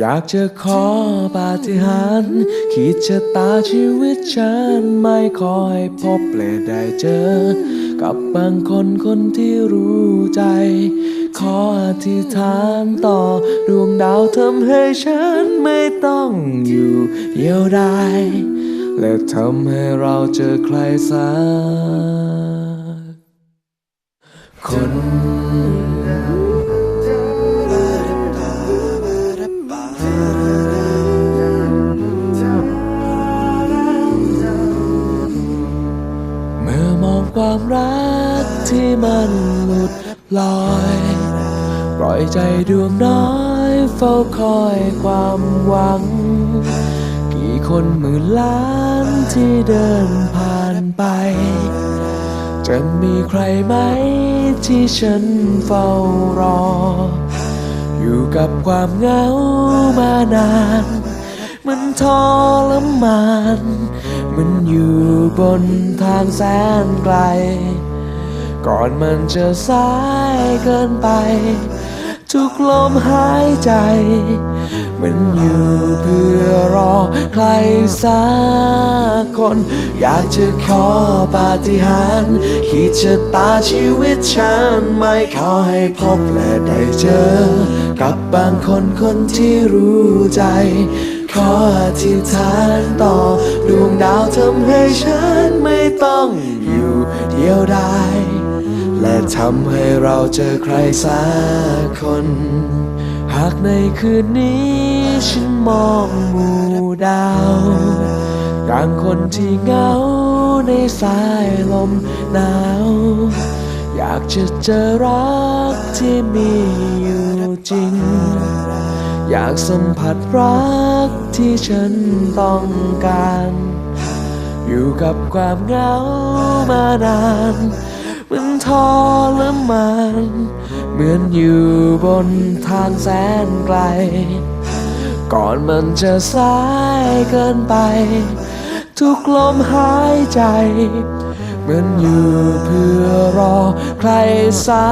อยากจะขอปาฏิหาริย์ขีดชะตาชีวิตฉันไม่คอยพบและได้เจอ กับบางคนคนที่รู้ใจ ขออธิษฐานต่อดวงดาวทำให้ฉันไม่ต้องอยู่เดียวดายและทำให้เราเจอใครสักคน ความรักที่มันหลุดลอย ปล่อยใจดวงน้อยเฝ้าคอยความหวัง กี่คนหมื่นล้านที่เดินผ่านไป จะมีใครไหมที่ฉันเฝ้ารอ อยู่กับความเหงามานาน มันทรมาน มันอยู่บนทางแสนไกล ก่อนมันจะสายเกินไป ทุกลมหายใจ มันอยู่เพื่อรอใครสักคน อยากจะขอปาฏิหาริย์ขีดชะตาชีวิตฉัน ไม่ขอให้พบและได้เจอ กับบางคนคนที่รู้ใจ ออธิษฐานต่อดวงดาวทำให้ฉันไม่ต้องอยู่เดียวดายและทำให้เราเจอใครสักคน หากในคืนนี้ฉันมองหมู่ดาวอย่างคนที่เหงาในสายลมหนาว อยากจะเจอรักที่มีอยู่จริง อยากสัมผัสรักที่ฉันต้องการ อยู่กับความเหงามานานมันทรมานเหมือนอยู่บนทางแสนไกล ก่อนมันจะสายเกินไป ทุกลมหายใจ เหมือนอยู่เพื่อรอใครสั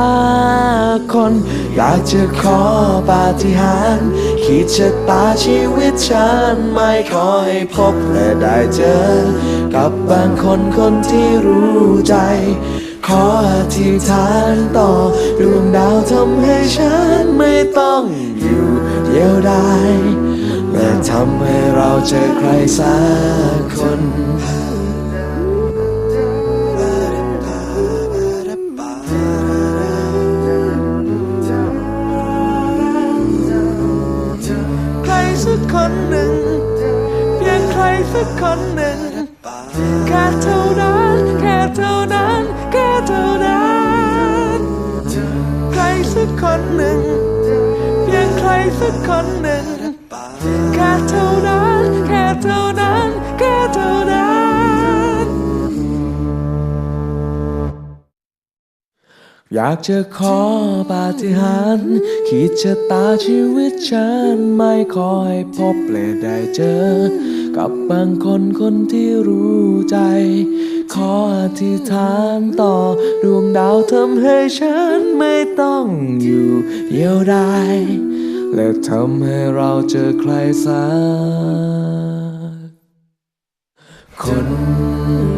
กคน อยากจะขอปาฏิหาริย์ขีดชะตาชีวิตฉันไม่ขอให้พบและได้เจอ กับบางคนคนที่รู้ใจ ขออธิษฐานต่อดวงดาวทำให้ฉันไม่ต้องอยู่เดียวดายและทำให้เราเจอใครสักคน สักคนหนึ่ง เพียงใครสักคนหนึ่ง แค่เท่านั้น แค่เท่านั้น แค่เท่านั้น ใครสักคนหนึ่ง เพียงใครสักคนหนึ่ง อยากจะขอปาฏิหาริย์ขีดชะตาชีวิตฉันไม่คอยพบและได้เจอ กับบางคนคนที่รู้ใจ ขออธิษฐานต่อดวงดาวทำให้ฉันไม่ต้องอยู่เดียวดายและทำให้เราเจอใครสักคน